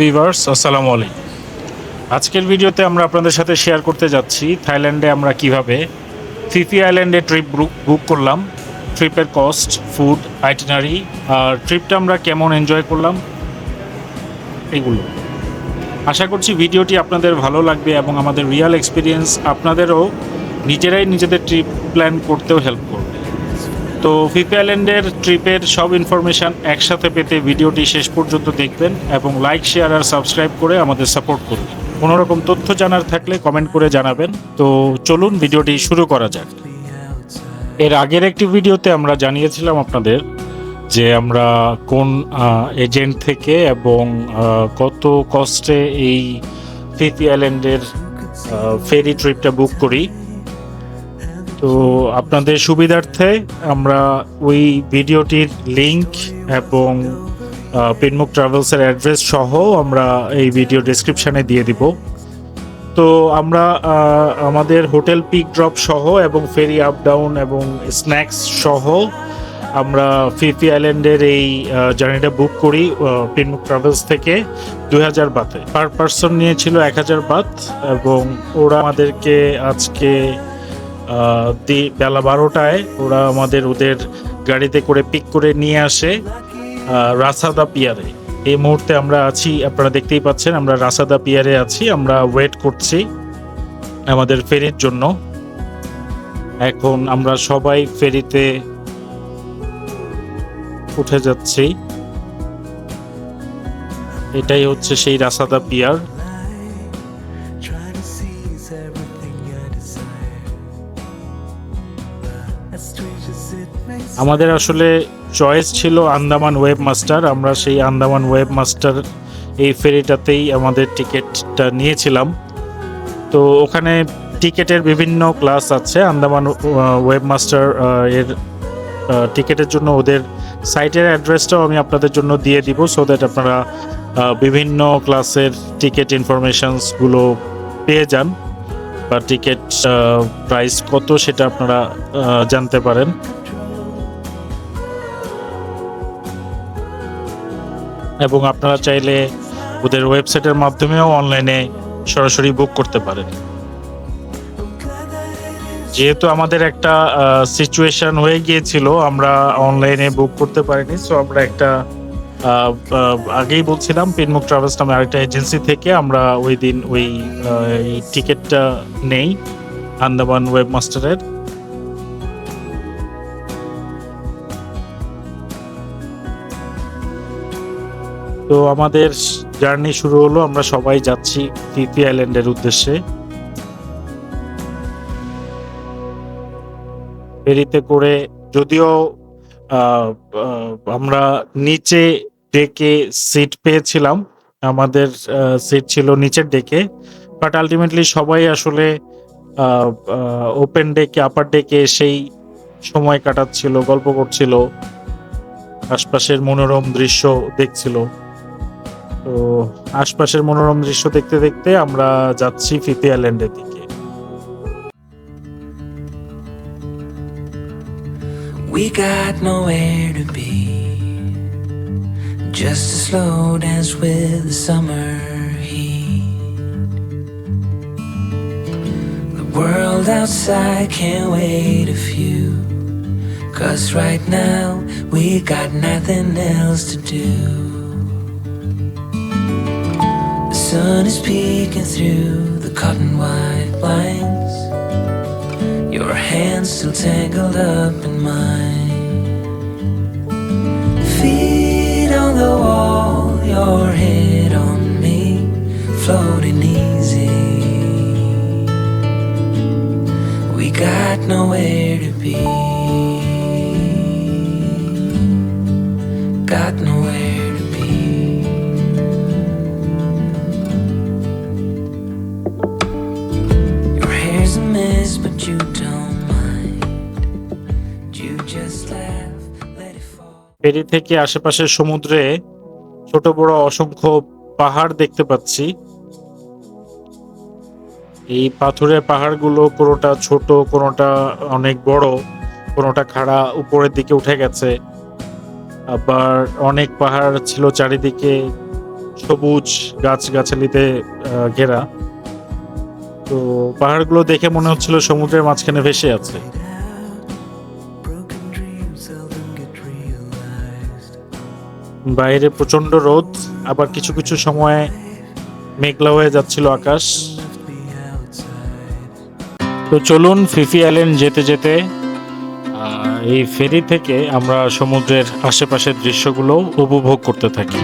Viewers আসসালামু আলাইকুম। আজকের ভিডিওতে আমরা আপনাদের সাথে শেয়ার করতে যাচ্ছি থাইল্যান্ডে আমরা কীভাবে ফিফি আইল্যান্ডে ট্রিপ বুক করলাম ট্রিপের কস্ট ফুড আইটিনারি আর ট্রিপটা আমরা কেমন এনজয় করলাম, এগুলো। আশা করছি ভিডিওটি আপনাদের ভালো লাগবে এবং আমাদের রিয়াল এক্সপিরিয়েন্স আপনাদেরও নিজেরাই নিজেদের ট্রিপ প্ল্যান করতেও হেল্প করবে। তো ফিফি আইল্যান্ডের ট্রিপের সব ইনফরমেশান একসাথে পেতে ভিডিওটি শেষ পর্যন্ত দেখবেন এবং লাইক শেয়ার আর সাবস্ক্রাইব করে আমাদের সাপোর্ট করবেন কোনো রকম তথ্য জানার থাকলে কমেন্ট করে জানাবেন। তো চলুন ভিডিওটি শুরু করা যাক। এর আগের একটি ভিডিওতে আমরা জানিয়েছিলাম আপনাদের যে আমরা কোন এজেন্ট থেকে এবং কত কস্টে এই ফিফি আইল্যান্ডের ফেরি ট্রিপটা বুক করি। তো আপনাদের সুবিধার্থে আমরা ওই ভিডিওটির লিংক এবং পিনমুক ট্রাভেলসের অ্যাড্রেস সহ আমরা এই ভিডিও ডেসক্রিপশানে দিয়ে দিব। তো আমরা আমাদের হোটেল পিক ড্রপ সহ এবং ফেরি আপ ডাউন এবং স্ন্যাক্স সহ আমরা ফিফি আইল্যান্ডের এই জার্নিটা বুক করি পিনমুক ট্রাভেলস থেকে দুই হাজার বাতে। পার পার্সন নিয়েছিল এক হাজার বাত এবং ওরা আমাদেরকে আজকে বেলা বারোটায় ওরা আমাদের ওদের গাড়িতে করে পিক করে নিয়ে আসে রাসাদা পিয়ারে। এই মুহূর্তে আমরা আছি, আপনারা দেখতেই পাচ্ছেন, আমরা রাসাদা পিয়ারে আছি, আমরা ওয়েট করছি আমাদের ফেরির জন্য। এখন আমরা সবাই ফেরিতে উঠে যাচ্ছি। এটাই হচ্ছে সেই রাসাদা পিয়ার। আমাদের আসলে চয়েস ছিল আন্দামান ওয়েব মাস্টার আমরা সেই আন্দামান ওয়েব মাস্টার এই ফেরিটাতেই আমাদের টিকিটটা নিয়েছিলাম। তো ওখানে টিকিটের বিভিন্ন ক্লাস আছে। আন্দামান ওয়েব মাস্টার এর টিকিটের জন্য ওদের সাইটের অ্যাড্রেসটাও আমি আপনাদের জন্য দিয়ে দিব সো দ্যাট আপনারা বিভিন্ন ক্লাসের টিকিট ইনফরমেশনসগুলো পেয়ে যান। বা টিকিট প্রাইস কত সেটা আপনারা জানতে পারেন। এবং আপনারা চাইলে ওদের ওয়েবসাইটের মাধ্যমেও অনলাইনে সরাসরি বুক করতে পারেন। যেহেতু আমাদের একটা সিচুয়েশন হয়ে গিয়েছিল, আমরা অনলাইনে বুক করতে পারিনি সো আমরা একটা আগেই বলছিলাম পেনমুখ ট্রাভেলস নামে আরেকটা এজেন্সি থেকে আমরা ওই দিন ওই টিকিটটা নেই আন্দামান ওয়েব মাস্টারের তো আমাদের জার্নি শুরু হলো, আমরা সবাই যাচ্ছি ফিফি আইল্যান্ডের উদ্দেশ্যে। ফেরিতে করে যদিও আমরা নিচে ডেকে সিট পেয়েছিলাম। আমাদের সিট ছিল নিচের ডেকে। বাট আলটিমেটলি সবাই আসলে ওপেন ডেকে আপার ডেকে সেই সময় কাটাচ্ছিল, গল্প করছিল। আশপাশের মনোরম দৃশ্য দেখছিল। তো আশপাশের মনোরম দৃশ্য দেখতে দেখতে আমরা যাচ্ছি ফিফি আইল্যান্ডের দিকে। We got nowhere to be. Just a slow dance with the summer heat. The world outside can't wait a few. Cause right now we got nothing else to do. The sun is peeking through the cotton white blinds. Your hands still tangled up in mine. The wall, your head on me, floating easy. We got nowhere to be. ফেরি থেকে আশেপাশের সমুদ্রে ছোট বড় অসংখ্য পাহাড় দেখতে পাচ্ছি। এই পাথুরে পাহাড়গুলো কোনোটা ছোট কোনোটা অনেক বড় কোনোটা খাড়া উপরের দিকে উঠে গেছে। আবার অনেক পাহাড় ছিল চারিদিকে সবুজ গাছ গাছালিতে আহ, ঘেরা। তো পাহাড়গুলো দেখে মনে হচ্ছিল সমুদ্রের মাঝখানে ভেসে আছে। বাইরে প্রচণ্ড রোদ, আবার কিছু কিছু সময়ে মেঘলা হয়ে যাচ্ছিল আকাশ. তো চলুন ফিফি আইল্যান্ড যেতে যেতে এই ফেরি থেকে আমরা সমুদ্রের আশেপাশের দৃশ্যগুলো উপভোগ করতে থাকি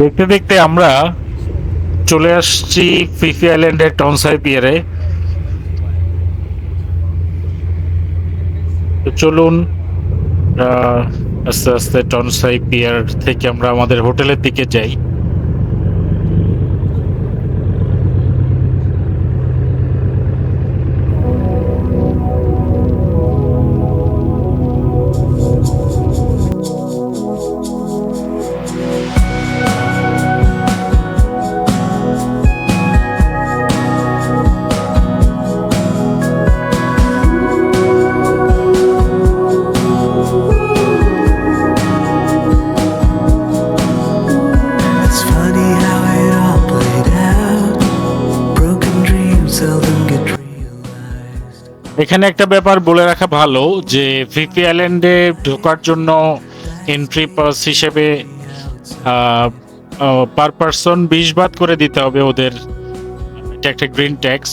দেখতে দেখতে আমরা চলে আসছি ফিফি আইল্যান্ডের টনসাই পিয়ারে চলুন আস্তে আস্তে টনসাই পিয়ার থেকে আমরা আমাদের হোটেলের দিকে যাই। এখানে একটা ব্যাপার বলে রাখা ভালো যে ফিফি আইল্যান্ডে ঢোকার জন্য এন্ট্রি পাস হিসেবে পার পারসন বিশ বাদ করে দিতে হবে ওদের, এটা একটা গ্রিন ট্যাক্স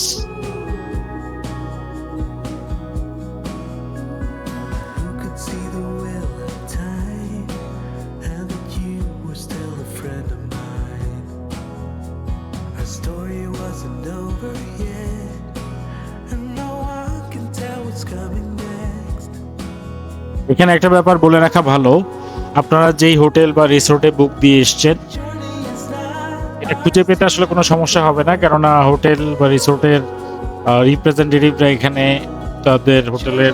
এখানে একটা ব্যাপার বলে রাখা ভালো। আপনারা যেই হোটেল বা রিসোর্টে বুক দিয়ে এসছেন, এটা খুঁজে পেতে আসলে কোনো সমস্যা হবে না, কেননা হোটেল বা রিসোর্টের রিপ্রেজেন্টেটিভরা এখানে তাদের হোটেলের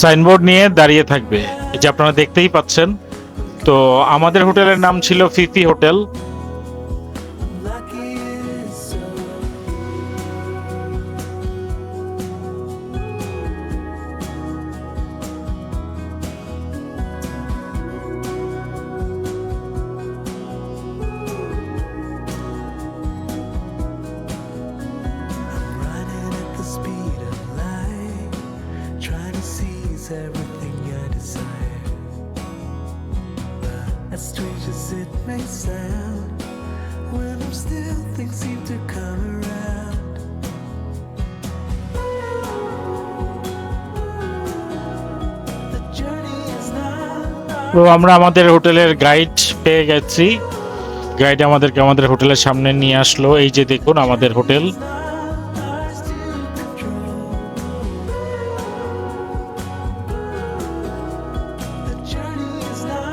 সাইনবোর্ড নিয়ে দাঁড়িয়ে থাকবে। যে আপনারা দেখতেই পাচ্ছেন, তো আমাদের হোটেলের নাম ছিল ফিফি হোটেল। তো আমরা আমাদের হোটেলের গাইড পেয়ে গেছি। গাইড আমাদেরকে আমাদের হোটেলের সামনে নিয়ে আসলো। এই যে দেখুন আমাদের হোটেল।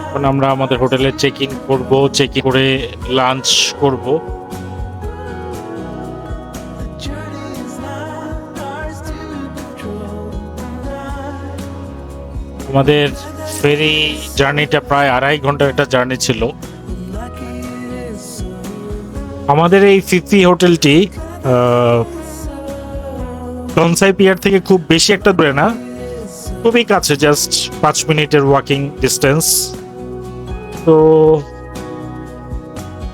এখন আমরা আমাদের হোটেলে চেক ইন করব চেক ইন করে লাঞ্চ করব. আমাদের ফেরি জার্নিটা প্রায় আড়াই ঘণ্টার একটা জার্নি ছিল. আমাদের এই ফিফি হোটেলটি টনসাই পিয়ার থেকে খুব বেশি একটা দূরে না, খুবই কাছে, জাস্ট পাঁচ মিনিটের ওয়াকিং ডিস্টেন্স তো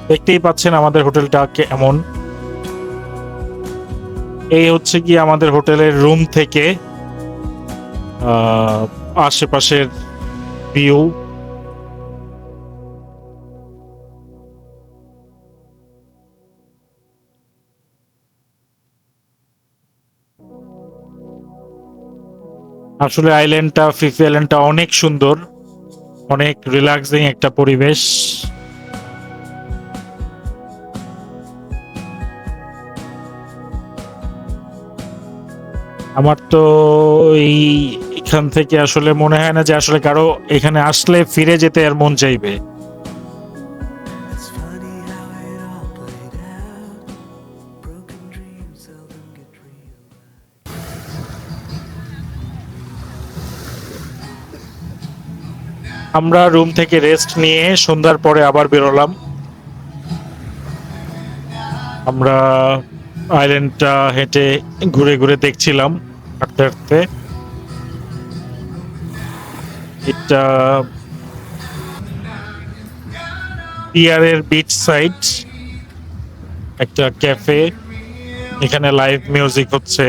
দেখতেই পাচ্ছেন আমাদের হোটেলটা কেমন এই হচ্ছে কি আমাদের হোটেলের রুম থেকে আশেপাশের ভিউ আসলে আইল্যান্ডটা ফিফি আইল্যান্ডটা অনেক সুন্দর অনেক রিল্যাক্সিং একটা পরিবেশ। আমার তো এই এখান থেকে আসলে মনে হয় না যে আসলে কারও এখানে আসলে ফিরে যেতে আর মন চাইবে. আমরা রুম থেকে রেস্ট নিয়ে সন্ধ্যার পরে আবার বেরোলাম আমরা আইল্যান্ডটা হেঁটে ঘুরে ঘুরে দেখছিলাম হাঁটতে হাঁটতে এটা পিয়ারের বিচ সাইড একটা ক্যাফে এখানে লাইভ মিউজিক হচ্ছে.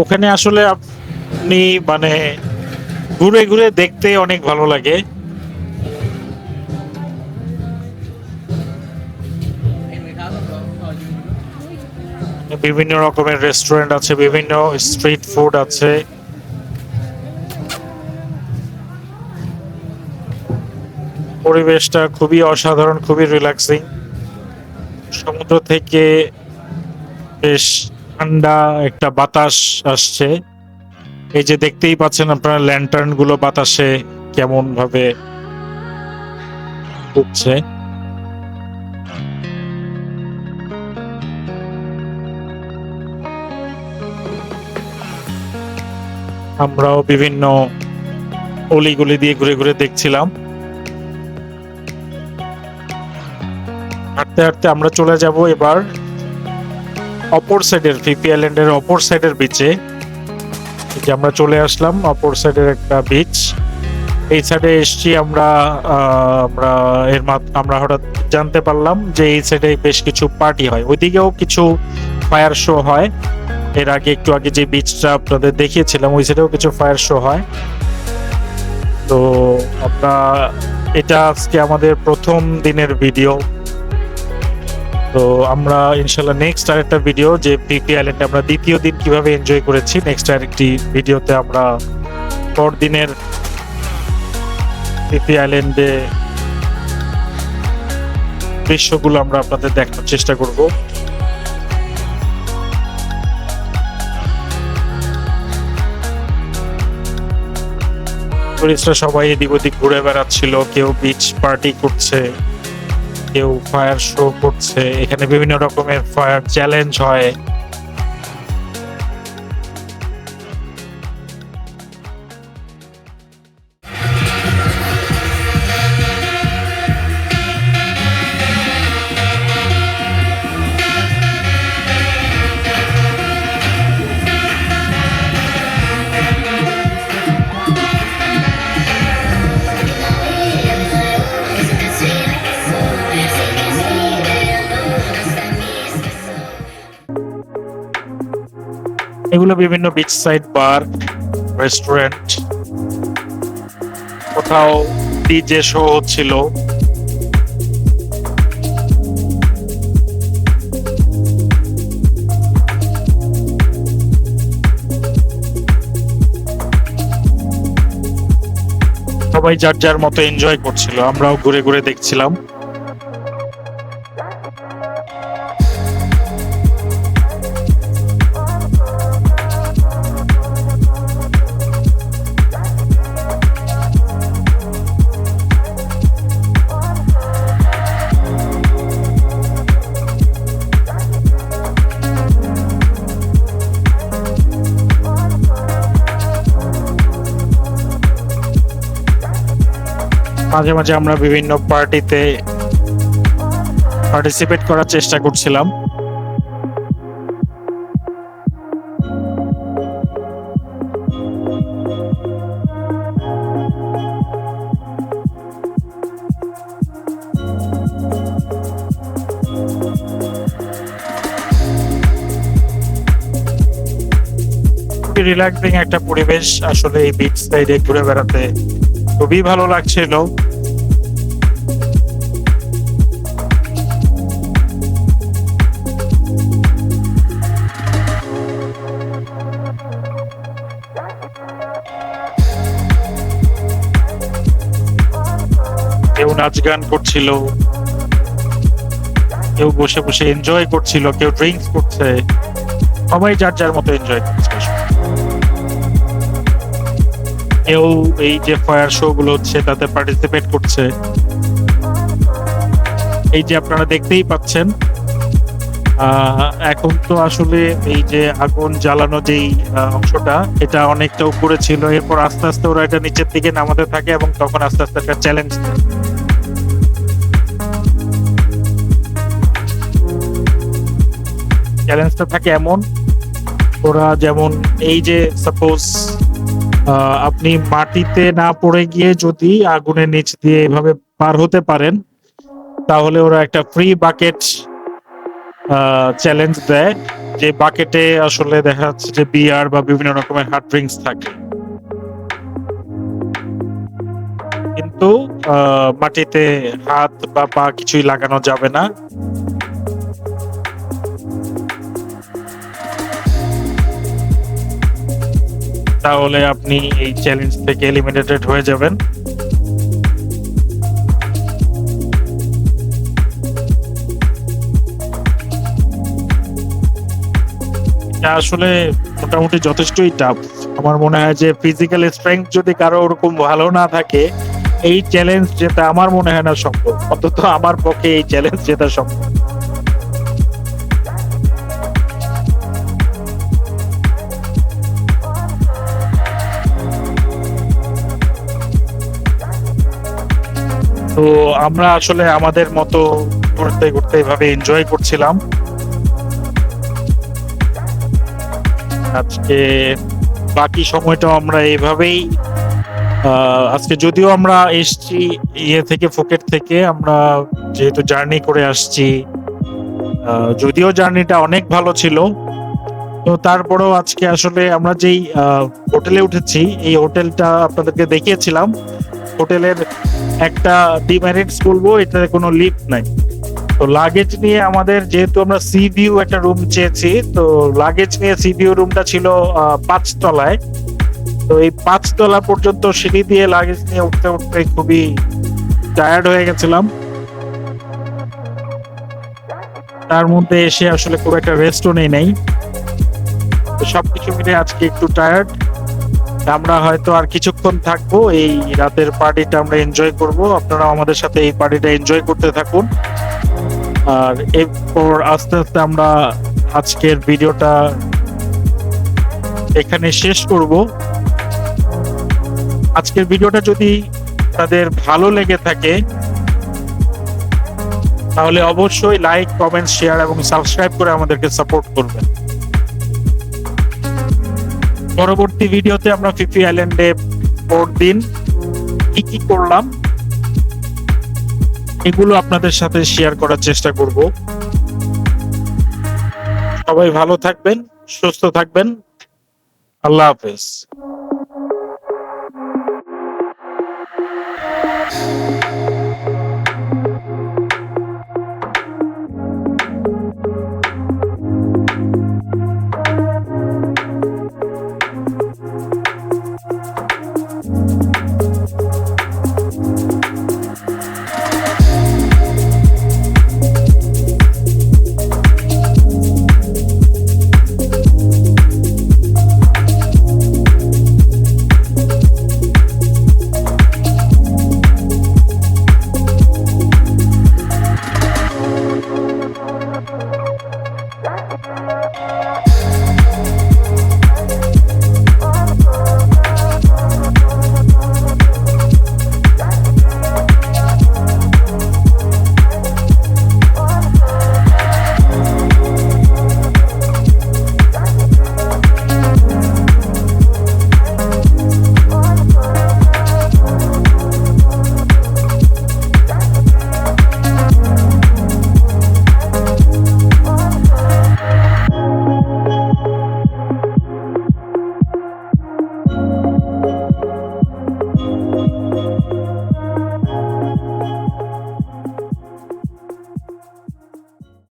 ওখানে আসলে আপনি মানে ঘুরে ঘুরে দেখতে অনেক ভালো লাগে। বিভিন্ন রকমের রেস্টুরেন্ট আছে, বিভিন্ন স্ট্রিট ফুড আছে। পরিবেশটা খুবই অসাধারণ, খুবই রিল্যাক্সিং সমুদ্র থেকে বেশ ঠান্ডা একটা বাতাস আসছে। এই যে দেখতেই পাচ্ছেন আপনারা ল্যান্টার্নগুলো বাতাসে কেমন ভাবে উঠছে আমরাও বিভিন্ন অলিগলি দিয়ে ঘুরে ঘুরে দেখছিলাম। হাঁটতে হাঁটতে আমরা চলে যাব এবার অপর সাইডের ফিপি আইল্যান্ডের অপর সাইডের বিচে যে আমরা চলে আসলাম অপর সাইডের একটা বিচ এই সাইডে এসছি আমরা আমরা এর আমরা হঠাৎ জানতে পারলাম যে এই সাইডে বেশ কিছু পার্টি হয়। ওইদিকেও কিছু ফায়ার শো হয়। এর আগে, একটু আগে যে বিচটা আপনাদের দেখিয়েছিলাম, ওই সাইডেও কিছু ফায়ার শো হয়। তো আমরা, এটা আজকে আমাদের প্রথম দিনের ভিডিও তো আমরা ইনশাল্লাহ নেক্সট আরেকটা ভিডিও যে পিপি আইল্যান্ডে আমরা দ্বিতীয় দিন কীভাবে এনজয় করেছি নেক্সট আরেকটি ভিডিওতে আমরা পরদিনের পিপি আইল্যান্ডে দৃশ্যগুলো আমরা আপনাদের দেখানোর চেষ্টা করব। টুরিস্টরা সবাই এদিক ওদিক ঘুরে বেড়াচ্ছিল, কেউ বিচ পার্টি করছে। কেউ ফায়ার শো করছে এখানে বিভিন্ন রকমের ফায়ার চ্যালেঞ্জ হয়। এগুলো বিভিন্ন বিচ সাইড বার রেস্টুরেন্ট কোথাও ডিজে শো হচ্ছিল। সবাই যার যার মতো এনজয় করছিল, আমরাও ঘুরে ঘুরে দেখছিলাম। মাঝে মাঝে আমরা বিভিন্ন পার্টিতে পার্টিসিপেট করার চেষ্টা করছিলাম। রিল্যাক্সিং একটা পরিবেশ আসলে এই বিচ সাইডে ঘুরে বেড়াতে। খুবই ভালো লাগছিল। কেউ নাচ গান করছিল। কেউ বসে বসে এনজয় করছিল, কেউ ড্রিঙ্কস করছে। সবাই যার যার মতো এনজয় করছে। কেউ এই যে ফায়ার শো গুলো হচ্ছে, তাতে পার্টিসিপেট করছে। এই যে আপনারা দেখতেই পাচ্ছেন এখন তো আসলে এই যে আগুন জ্বালানো যেই অংশটা, এটা অনেকটা উপরে ছিল। এরপর আস্তে আস্তে ওরা এটা নিচের দিকে নামাতে থাকে এবং তখন আস্তে আস্তে একটা চ্যালেঞ্জ চ্যালেঞ্জটা থাকে এমন, ওরা যেমন এই যে সাপোজ আপনি মাটিতে না পড়ে গিয়ে যদি আগুনের নিচ দিয়ে এভাবে পার হতে পারেন, তাহলে ওরা একটা ফ্রি বাকেট চ্যালেঞ্জ দেয়। যে বাকেটে আসলে দেখা যাচ্ছে যে বিয়ার বা বিভিন্ন রকমের হার্ড ড্রিঙ্কস থাকে। কিন্তু মাটিতে হাত বা পা কিছুই লাগানো যাবে না। তাহলে আপনি এই চ্যালেঞ্জ থেকে এলিমিনেটেড হয়ে যাবেন। আসলে মোটামুটি যথেষ্টই টাফ আমার মনে হয় যে ফিজিক্যাল স্ট্রেংথ যদি কারও ওরকম ভালো না থাকে, এই চ্যালেঞ্জ যেটা আমার মনে হয় না সম্ভব। অন্তত আমার পক্ষে এই চ্যালেঞ্জ যেটা সম্ভব। তো আমরা আসলে আমাদের মতো ঘুরতে ঘুরতে এভাবে এনজয় করছিলাম। আজকে বাকি সময়টাও আমরা এভাবেই আজকে যদিও আমরা এসছি ইয়ে থেকে, ফুকেট থেকে, আমরা যেহেতু জার্নি করে আসছি যদিও জার্নিটা অনেক ভালো ছিল, তো তারপরেও আজকে আসলে আমরা যেই হোটেলে উঠেছি, এই হোটেলটা আপনাদেরকে দেখিয়েছিলাম। হোটেলের একটা ডিমেরিটস বলব এটাতে কোনো লিফট নাই। তো লাগেজ নিয়ে আমাদের যেহেতু আমরা সি ভিউ একটা রুম চেয়েছি তো লাগেজ নিয়ে সি ভিউ রুমটা ছিল আহ, পাঁচতলায়। তো এই পাঁচতলা পর্যন্ত সিঁড়ি দিয়ে লাগেজ নিয়ে উঠতে উঠতে খুবই টায়ার্ড হয়ে গেছিলাম। তার মধ্যে এসে আসলে খুব একটা রেস্টও নেই নাই। সবকিছু মিলে আজকে একটু টায়ার্ড আমরা হয়তো আর কিছুক্ষণ থাকব, এই রাতের পার্টিটা আমরা এনজয় করব। আপনারা আমাদের সাথে এই পার্টিটা এনজয় করতে থাকুন। আর এরপর আস্তে আস্তে আমরা আজকের ভিডিওটা এখানে শেষ করব। আজকের ভিডিওটা যদি তাদের ভালো লেগে থাকে, তাহলে অবশ্যই লাইক কমেন্ট শেয়ার এবং সাবস্ক্রাইব করে আমাদেরকে সাপোর্ট করবেন। পরবর্তী ভিডিওতে আমরা ফিফি আইল্যান্ডে দিন কি কি করলাম, এগুলো আপনাদের সাথে শেয়ার করার চেষ্টা করব। সবাই ভালো থাকবেন, সুস্থ থাকবেন। আল্লাহ হাফেজ।